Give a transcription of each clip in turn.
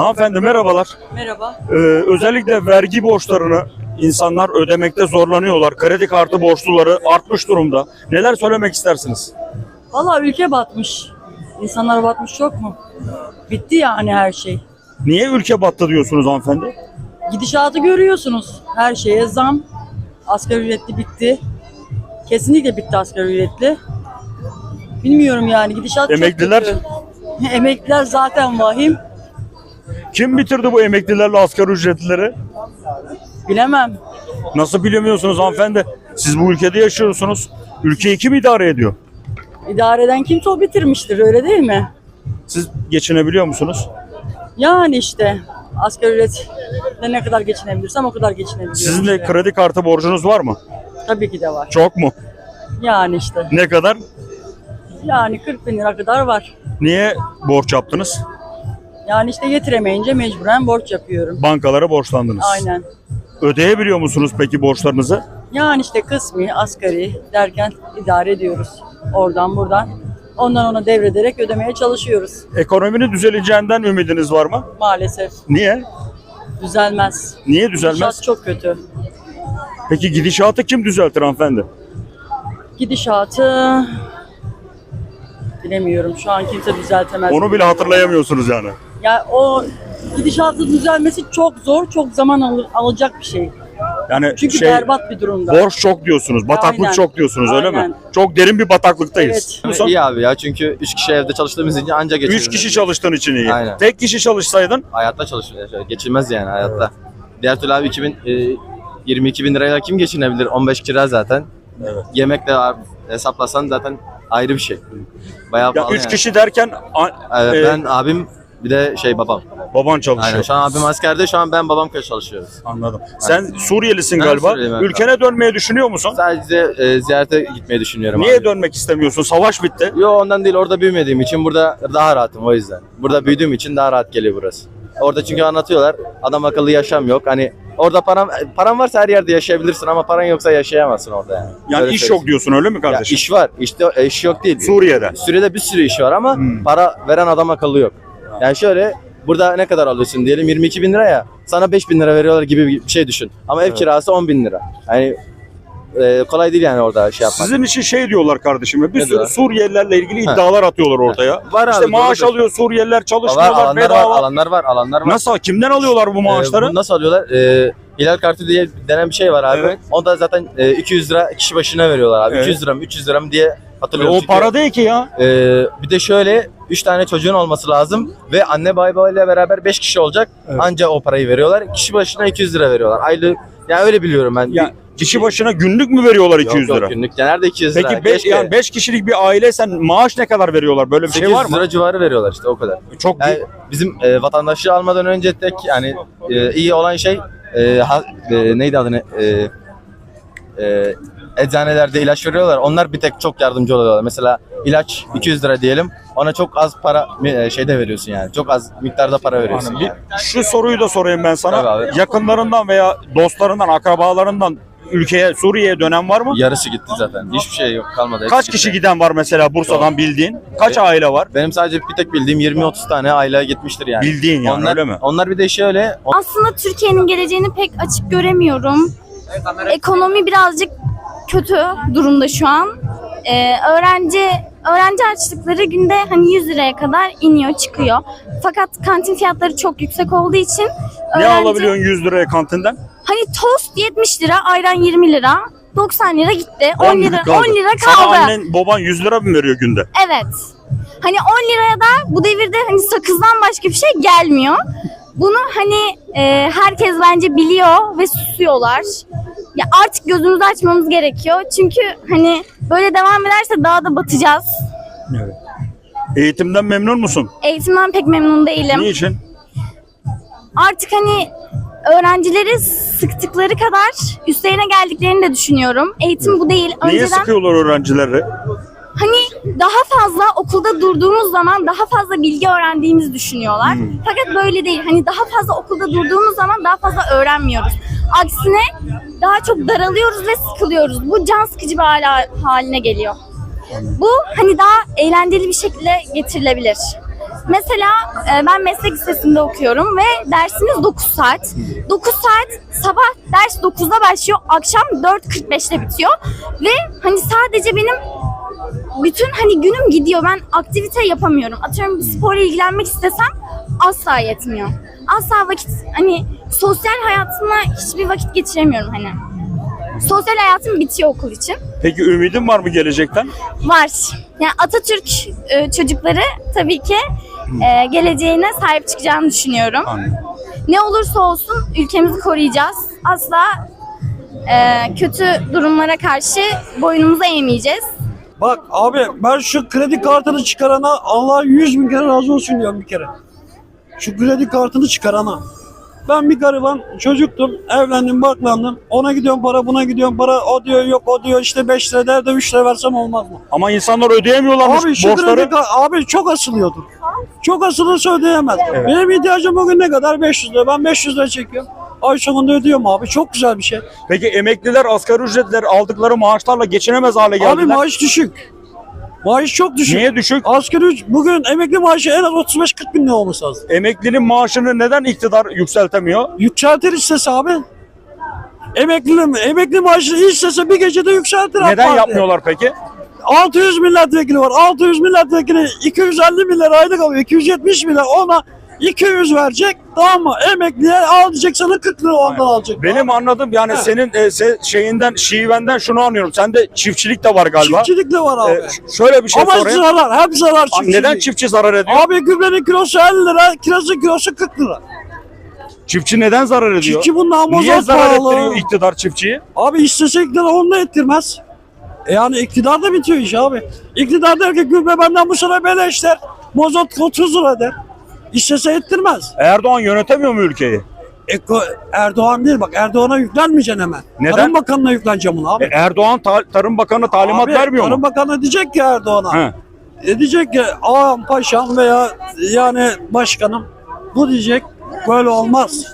Hanımefendi merhabalar. Merhaba. Ee, özellikle vergi borçlarını insanlar ödemekte zorlanıyorlar. Kredi kartı borçluları artmış durumda. Neler söylemek istersiniz? Valla ülke batmış. İnsanlar batmış çok mu? Bitti yani her şey. Niye ülke battı diyorsunuz hanımefendi? Gidişatı görüyorsunuz. Her şeye zam. Asgari ücretli bitti. Kesinlikle bitti asgari ücretli. Bilmiyorum yani gidişat Emekliler? çok kötü. Emekliler zaten vahim. Kim bitirdi bu emeklilerle asgari ücretlileri? Bilemem. Nasıl bilemiyorsunuz hanımefendi? Siz bu ülkede yaşıyorsunuz. Ülkeyi kim idare ediyor? İdare eden kimse o bitirmiştir öyle değil mi? Siz geçinebiliyor musunuz? Yani işte asgari ücretle ne kadar geçinebilirsem o kadar geçinebiliyorum. Sizin de işte. kredi kartı borcunuz var mı? Tabii ki de var. Çok mu? Yani işte. Ne kadar? Yani 40 bin lira kadar var. Niye borç yaptınız? Yani işte getiremeyince mecburen borç yapıyorum. Bankalara borçlandınız. Aynen. Ödeyebiliyor musunuz peki borçlarınızı? Yani işte kısmi, asgari derken idare ediyoruz. Oradan buradan. Ondan ona devrederek ödemeye çalışıyoruz. Ekonominin düzeleceğinden ümidiniz var mı? Maalesef Niye? düzelmez. Niye düzelmez? Gidişat çok kötü. Peki gidişatı kim düzeltir hanımefendi? Gidişatı bilemiyorum. Şu an kimse düzeltemez. Onu bile hatırlayamıyorsunuz yani. Ya o gidişatın düzelmesi çok zor, çok zaman al- alacak bir şey. Yani Çünkü şey berbat bir durumda. borç çok diyorsunuz, bataklık Aynen. çok diyorsunuz öyle mi? Aynen. Çok derin bir bataklıktayız. Evet. Son- İyi abi ya çünkü 3 kişi evde çalıştığımız için anca geçiniyoruz. Üç kişi çalıştığın için iyi. Aynen. Tek kişi çalışsaydın Hayatta çalışıyoruz. Geçilmez yani hayatta. Diğer türlü abi 2000, e, 22 bin lirayla kim geçinebilir? 15 kira zaten. Evet. Yemek de abi hesaplasan zaten ayrı bir şey. Bayağı ya pahalı üç yani. kişi derken a- Evet, e, ben abim bir de şey babam. baban çalışıyor. Aynen şu an abim askerde şu an ben babam köy çalışıyoruz. Anladım. Sen Suriyelisin Ben galiba. Suriyeliyim, evet. Ülkene dönmeyi düşünüyor musun? Sadece e, ziyarete gitmeyi düşünüyorum Niye abi. dönmek istemiyorsun? Savaş bitti. Yo ondan değil orada büyümediğim için burada daha rahatım o yüzden. Burada büyüdüğüm için daha rahat geliyor burası. Orada çünkü anlatıyorlar adam akıllı yaşam yok. Hani orada param paran varsa her yerde yaşayabilirsin ama paran yoksa yaşayamazsın orada yani. Yani Öyle iş söyleyeyim. yok diyorsun öyle mi Ya kardeşim? iş var. İşte iş yok değil. Suriye'de. Suriye'de bir sürü iş var ama Hmm. para veren adam akıllı yok. Yani şöyle burada ne kadar alıyorsun diyelim 22 bin lira ya sana 5 bin lira veriyorlar gibi bir şey düşün. Ama ev Evet. kirası 10 bin lira. Yani e, kolay değil yani orada şey yapmak. Sizin için şey diyorlar kardeşim. Bir Ne sürü diyorlar? Suriyelilerle ilgili Ha. iddialar atıyorlar ortaya. Var İşte abi, maaş doğrudur. alıyor Suriyeliler Var, çalışmıyorlar alanlar var, alanlar var, alanlar var. Nasıl? Kimden alıyorlar bu maaşları? Ee, bunu nasıl alıyorlar? Ee, hilal kartı diye denen bir şey var abi. Evet. O da zaten e, 200 lira kişi başına veriyorlar abi. Evet. 200 lira mı 300 lira mı diye E, hatırlıyorum. o Çünkü, para değil ki ya. e, bir de şöyle 3 tane çocuğun olması lazım ve anne baba ile beraber 5 kişi olacak. Evet. Anca o parayı veriyorlar. Kişi başına 200 lira veriyorlar. Aylık yani öyle biliyorum ben. Ya kişi başına günlük mü veriyorlar Yok, 200 yok, lira? günlük. Genelde 200 lira. Peki 5 Keşke yani beş kişilik bir aileysen maaş ne kadar veriyorlar? Böyle bir şey 800 var mı? lira civarı veriyorlar işte o kadar. Çok Yani bizim e, vatandaşlığı almadan önce tek yani e, iyi olan şey e, ha- e, neydi adı ne? E, e, eczanelerde ilaç veriyorlar. Onlar bir tek çok yardımcı oluyorlar. Mesela ilaç 200 lira diyelim. Ona çok az para e, şeyde veriyorsun yani. Çok az miktarda para veriyorsun. Yani. bir- şu soruyu da sorayım ben sana. Yakınlarından veya dostlarından, akrabalarından ülkeye, Suriye'ye dönen var mı? Yarısı gitti zaten. Hiçbir şey yok kalmadı. Hepsi Kaç gitti. kişi giden var mesela Bursa'dan bildiğin? Kaç aile var? Benim sadece bir tek bildiğim 20-30 tane aile gitmiştir yani. Bildiğin yani onlar, öyle mi? Onlar bir de şöyle Aslında Türkiye'nin geleceğini pek açık göremiyorum. Ekonomi birazcık kötü durumda şu an. Ee, öğrenci öğrenci harçlıkları günde hani 100 liraya kadar iniyor çıkıyor. Fakat kantin fiyatları çok yüksek olduğu için Ne öğrenci alabiliyorsun 100 liraya kantinden? Hani tost 70 lira, ayran 20 lira, 90 lira gitti. 10 10 lira kaldı. 10 lira Sana kaldı. annen baban 100 lira mı veriyor günde? Evet. Hani 10 liraya da bu devirde hani sakızdan başka bir şey gelmiyor. Bunu hani e, herkes bence biliyor ve susuyorlar. Ya artık gözümüzü açmamız gerekiyor. Çünkü hani böyle devam ederse daha da batacağız. Evet. Eğitimden memnun musun? Eğitimden pek memnun değilim. Niçin? Artık hani öğrencileri sıktıkları kadar üstlerine geldiklerini de düşünüyorum. Eğitim bu değil. Niye Önceden sıkıyorlar öğrencileri? hani daha fazla okulda durduğumuz zaman daha fazla bilgi öğrendiğimizi düşünüyorlar. Hmm. Fakat böyle değil. Hani daha fazla okulda durduğumuz zaman daha fazla öğrenmiyoruz. Aksine daha çok daralıyoruz ve sıkılıyoruz. Bu can sıkıcı bir hale, haline geliyor. Bu hani daha eğlenceli bir şekilde getirilebilir. Mesela e, ben meslek lisesinde okuyorum ve dersimiz 9 saat. 9 saat sabah ders 9'da başlıyor, akşam 4.45'te bitiyor. Ve hani sadece benim bütün hani günüm gidiyor. Ben aktivite yapamıyorum. Atıyorum bir sporla ilgilenmek istesem asla yetmiyor. Asla vakit hani sosyal hayatımla hiçbir vakit geçiremiyorum hani. Sosyal hayatım bitiyor okul için. Peki ümidin var mı gelecekten? Var. Yani Atatürk e, çocukları tabii ki e, geleceğine sahip çıkacağını düşünüyorum. Ne olursa olsun ülkemizi koruyacağız. Asla e, kötü durumlara karşı boynumuzu eğmeyeceğiz. Bak abi ben şu kredi kartını çıkarana Allah yüz bin kere razı olsun diyorum bir kere. Şu kredi kartını çıkarana. Ben bir gariban çocuktum. Evlendim, baklandım. Ona gidiyorum para, buna gidiyorum para. O diyor yok, o diyor işte 5 lira der de 3 lira versem olmaz mı? Ama insanlar ödeyemiyorlarmış Abi şu borçları. kredi abi çok asılıyordur. Çok asılırsa ödeyemez. Benim ihtiyacım bugün ne kadar? 500 lira. Ben 500 lira çekiyorum. Ay sonunda ödüyorum abi. Çok güzel bir şey. Peki emekliler, asgari ücretliler aldıkları maaşlarla geçinemez hale geldiler. Abi maaş düşük. Maaş çok düşük. Niye düşük? Asgari üc- bugün emekli maaşı en az 35-40 bin lira olması lazım. Emeklinin maaşını neden iktidar yükseltemiyor? Yükseltir istese abi. Emekli, emekli maaşını istese bir gecede yükseltir. Neden yapmıyorlar peki? 600 milletvekili var. 600 milletvekili 250 milyar aylık alıyor. 270 milyar ona 200 verecek. Tamam mı? Emekliye alacak sana 40 lira ondan alacak. Benim anladığım yani senin e, se- şeyinden, şivenden şunu anlıyorum. Sende çiftçilik de var galiba. Çiftçilik de var abi. E, şöyle bir şey Ama sorayım. zarar. Hep zarar çiftçilik. Neden çiftçi zarar ediyor? Abi gübrenin kilosu 50 lira, kirazın kilosu 40 lira. Çiftçi neden zarar ediyor? Çiftçi bundan Niye mazot zarar pahalı. ettiriyor iktidar çiftçiyi? Abi istese iktidar onu da ettirmez. E yani iktidar da bitiyor iş abi. İktidar der ki gübre benden bu sene beleş der. Mazot 30 lira der. İstese ettirmez. Erdoğan yönetemiyor mu ülkeyi? Eko, Erdoğan değil bak Erdoğan'a yüklenmeyeceksin hemen. Neden? Tarım Bakanı'na yükleneceğim bunu abi. E, Erdoğan ta- Tarım Bakanı talimat Abi, vermiyor Tarım mu? Bakanı diyecek ki Erdoğan'a. He. E diyecek ki ağam paşam veya yani başkanım bu diyecek böyle olmaz.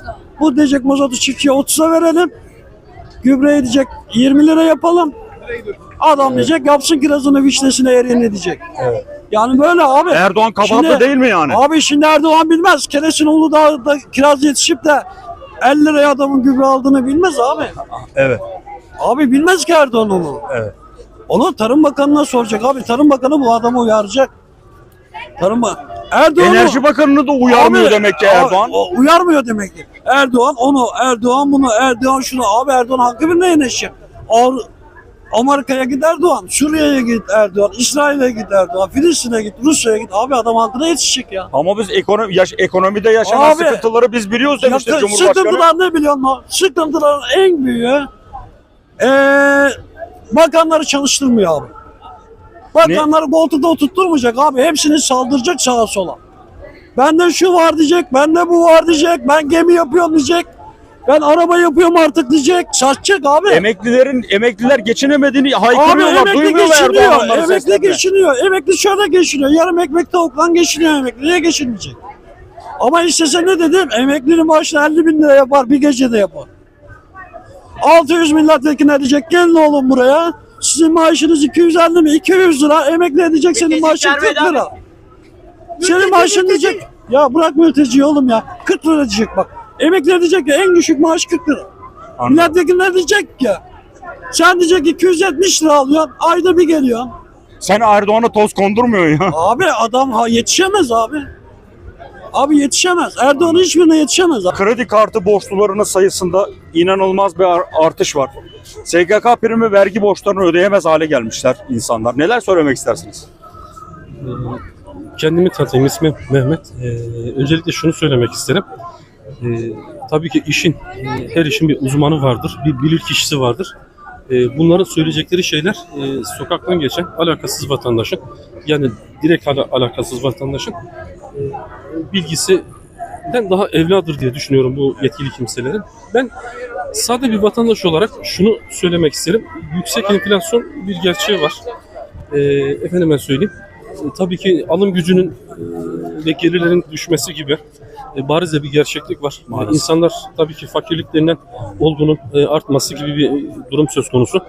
Bu diyecek mazotu çiftçiye 30'a verelim. Gübreyi diyecek 20 lira yapalım. Adam diyecek yapsın kirazını vişnesine eriğini diyecek. Yani böyle abi. Erdoğan Şimdi- değil mi yani? Abi şimdi Erdoğan bilmez. Keresin Uludağ'da kiraz yetişip de 50 liraya adamın gübre aldığını bilmez abi. Evet. Abi bilmez ki Erdoğan onu. Evet. Onu Tarım Bakanı'na soracak abi. Tarım Bakanı bu adamı uyaracak. Tarım Bakanı. Erdoğan Enerji Bakanı'nı da uyarmıyor Abi, demek ki Erdoğan. o uyarmıyor demek ki. Erdoğan onu, Erdoğan bunu, Erdoğan şunu. Abi Erdoğan hakkı birine yanaşacak. Ar- Amerika'ya git Erdoğan, Suriye'ye git Erdoğan, İsrail'e git Erdoğan, Filistin'e git, Rusya'ya git. Abi adam hakkına yetişecek ya. Ama biz ekonomi, yaş- ekonomide yaşanan Abi, sıkıntıları biz biliyoruz demişti Ya, Cumhurbaşkanı. sıkıntılar ne biliyor musun? Sıkıntıların en büyüğü ee, bakanları çalıştırmıyor abi. Bakanları koltukta oturtturmayacak abi. Hepsini saldıracak sağa sola. Bende şu var diyecek, bende bu var diyecek, ben gemi yapıyorum diyecek. Ben araba yapıyorum artık diyecek. Satacak abi. Emeklilerin emekliler geçinemediğini Abi haykırıyorlar. emekli Duymuyorlar Erdoğan geçiniyor. Emekli seslerine. geçiniyor. Emekli şöyle geçiniyor. Yarım ekmek tavukla geçiniyor emekli. Niye geçinmeyecek? Ama istese ne dedim? Emeklinin maaşını 50 bin lira yapar. Bir gecede yapar. 600 milletvekili edecek. Gelin oğlum buraya. Sizin maaşınız 250 mi? 200 lira. Emekli edecek senin maaşın 40 lira. Senin maaşın diyecek. Ya bırak mülteciyi oğlum ya. 40 lira diyecek bak. Emekli edecek ya en düşük maaş 40 lira. Anladım. Milletvekiller diyecek ki sen diyecek 270 lira alıyorsun ayda bir geliyorsun. Sen Erdoğan'a toz kondurmuyorsun ya. Abi adam ha yetişemez abi. Abi yetişemez. Erdoğan hiçbirine yetişemez. abi. Kredi kartı borçlularının sayısında inanılmaz bir ar- artış var. SGK primi vergi borçlarını ödeyemez hale gelmişler insanlar. Neler söylemek istersiniz? Kendimi tanıtayım. İsmim Mehmet. Ee, öncelikle şunu söylemek isterim. Ee, tabii ki işin, e, her işin bir uzmanı vardır, bir bilir kişisi vardır. Ee, bunların söyleyecekleri şeyler e, sokaktan geçen alakasız vatandaşın, yani direkt ala- alakasız vatandaşın e, bilgisinden daha evladır diye düşünüyorum bu yetkili kimselerin. Ben sade bir vatandaş olarak şunu söylemek isterim. Yüksek enflasyon bir gerçeği var. Ee, efendime söyleyeyim. E, tabii ki alım gücünün e, ve gelirlerin düşmesi gibi e, bariz bir gerçeklik var. E, İnsanlar tabii ki fakirliklerinden olduğunun e, artması gibi bir durum söz konusu.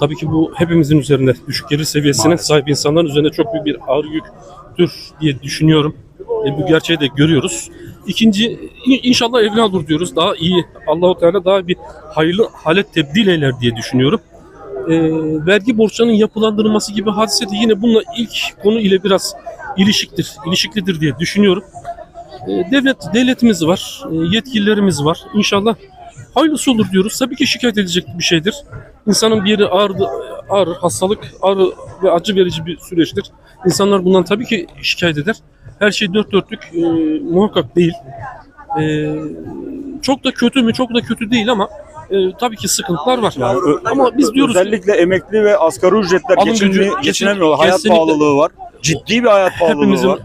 Tabii ki bu hepimizin üzerinde düşük gelir seviyesine Maalesef. sahip insanların üzerinde çok büyük bir ağır yüktür diye düşünüyorum. E, bu gerçeği de görüyoruz. İkinci inşallah evlen olur diyoruz. Daha iyi Allahu Teala daha bir hayırlı hale tebdil eyler diye düşünüyorum. E, vergi borçlarının yapılandırılması gibi hadise de yine bununla ilk konu ile biraz ilişiktir, ilişiklidir diye düşünüyorum. E, devlet devletimiz var, e, yetkililerimiz var. İnşallah hayırlısı olur diyoruz. Tabii ki şikayet edecek bir şeydir. İnsanın bir yeri ağrı, ağrır, hastalık ağrı ve acı verici bir süreçtir. İnsanlar bundan tabii ki şikayet eder. Her şey dört dörtlük e, muhakkak değil. E, çok da kötü mü? Çok da kötü değil ama e, tabii ki sıkıntılar var. Yani ama biz diyoruz ki- özellikle emekli ve asgari ücretler Alım geçinmi, gücü- geçinemiyorlar. Hayat kesinlikle- pahalılığı var. Ciddi bir hayat pahalılığı hepimizin var.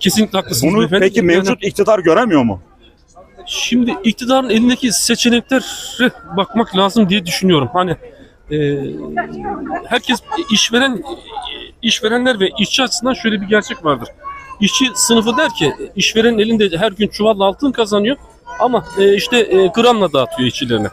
kesinlikle haklısınız. Bunu beyefendi. peki Yani- mevcut iktidar göremiyor mu? Şimdi iktidarın elindeki seçeneklere bakmak lazım diye düşünüyorum. Hani e, herkes işveren işverenler ve işçi açısından şöyle bir gerçek vardır. İşçi sınıfı der ki işverenin elinde her gün çuvalla altın kazanıyor ama e, işte e, gramla dağıtıyor işçilerine.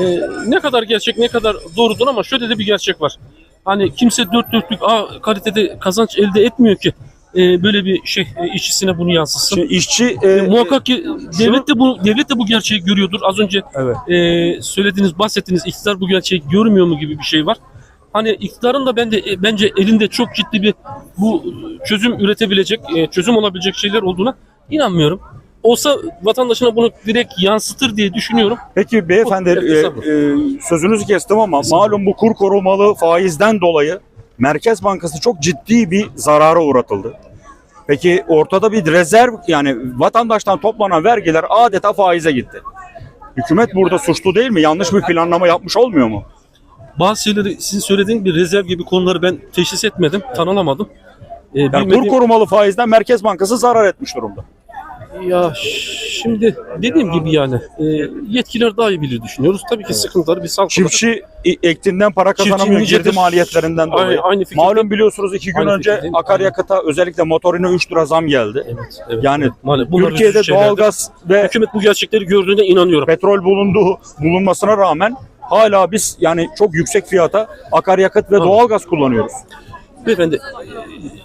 E, ne kadar gerçek ne kadar doğrudur ama şöyle de bir gerçek var. Hani kimse dört dörtlük A kalitede kazanç elde etmiyor ki e, böyle bir şey e, işçisine bunu yansıtsın. Şimdi işçi e, E, muhakkak ki devlet de bu devlet de bu gerçeği görüyordur. Az önce Evet. e, söylediğiniz, bahsettiğiniz iktidar bu gerçeği görmüyor mu gibi bir şey var. Hani iktidarın da bende e, bence elinde çok ciddi bir bu çözüm üretebilecek, e, çözüm olabilecek şeyler olduğuna inanmıyorum. Olsa vatandaşına bunu direkt yansıtır diye düşünüyorum. Peki beyefendi e, e, sözünüzü kestim ama Estağfurullah. malum bu kur korumalı faizden dolayı Merkez Bankası çok ciddi bir zarara uğratıldı. Peki ortada bir rezerv yani vatandaştan toplanan vergiler adeta faize gitti. Hükümet burada suçlu değil mi? Yanlış bir planlama yapmış olmuyor mu? Bazı şeyleri sizin söylediğiniz bir rezerv gibi konuları ben teşhis etmedim, tanımlamadım. E, Yani kur bilmediğim- korumalı faizden Merkez Bankası zarar etmiş durumda. Ya şimdi dediğim gibi yani e, yetkiler daha iyi bilir düşünüyoruz. Tabii ki sıkıntıları bir salgın. Çiftçi ektiğinden para Çiftçi kazanamıyor nicedir. girdi maliyetlerinden dolayı. Aynı, aynı. Malum biliyorsunuz iki gün Aynı önce fikirdeyim. akaryakıta özellikle motorine 3 lira zam geldi. Evet, evet, Yani evet. Maalesef Türkiye'de doğalgaz ve hükümet bu gerçekleri gördüğüne inanıyorum. petrol bulunduğu bulunmasına rağmen hala biz yani çok yüksek fiyata akaryakıt ve Tabii. doğalgaz kullanıyoruz. Beyefendi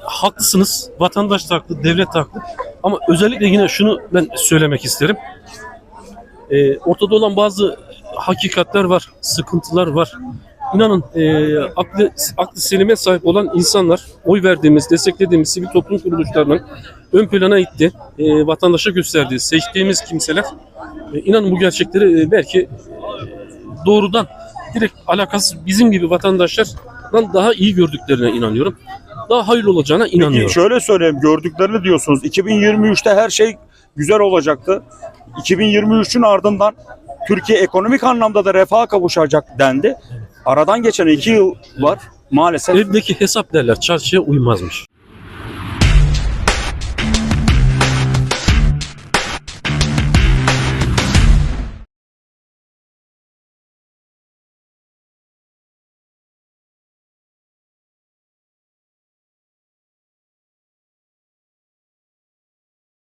haklısınız. Vatandaş da haklı, devlet de haklı. Ama özellikle yine şunu ben söylemek isterim. E, ortada olan bazı hakikatler var, sıkıntılar var. İnanın e, aklı, aklı selime sahip olan insanlar oy verdiğimiz, desteklediğimiz sivil toplum kuruluşlarının ön plana itti. E, vatandaşa gösterdiği, seçtiğimiz kimseler e, inanın bu gerçekleri e, belki e, doğrudan direkt alakasız bizim gibi vatandaşlardan daha iyi gördüklerine inanıyorum. Daha hayırlı olacağına Peki inanıyorum. şöyle söyleyeyim gördüklerini diyorsunuz. 2023'te her şey güzel olacaktı. 2023'ün ardından Türkiye ekonomik anlamda da refaha kavuşacak dendi. Aradan geçen iki yıl var maalesef. Evdeki hesap derler çarşıya uymazmış.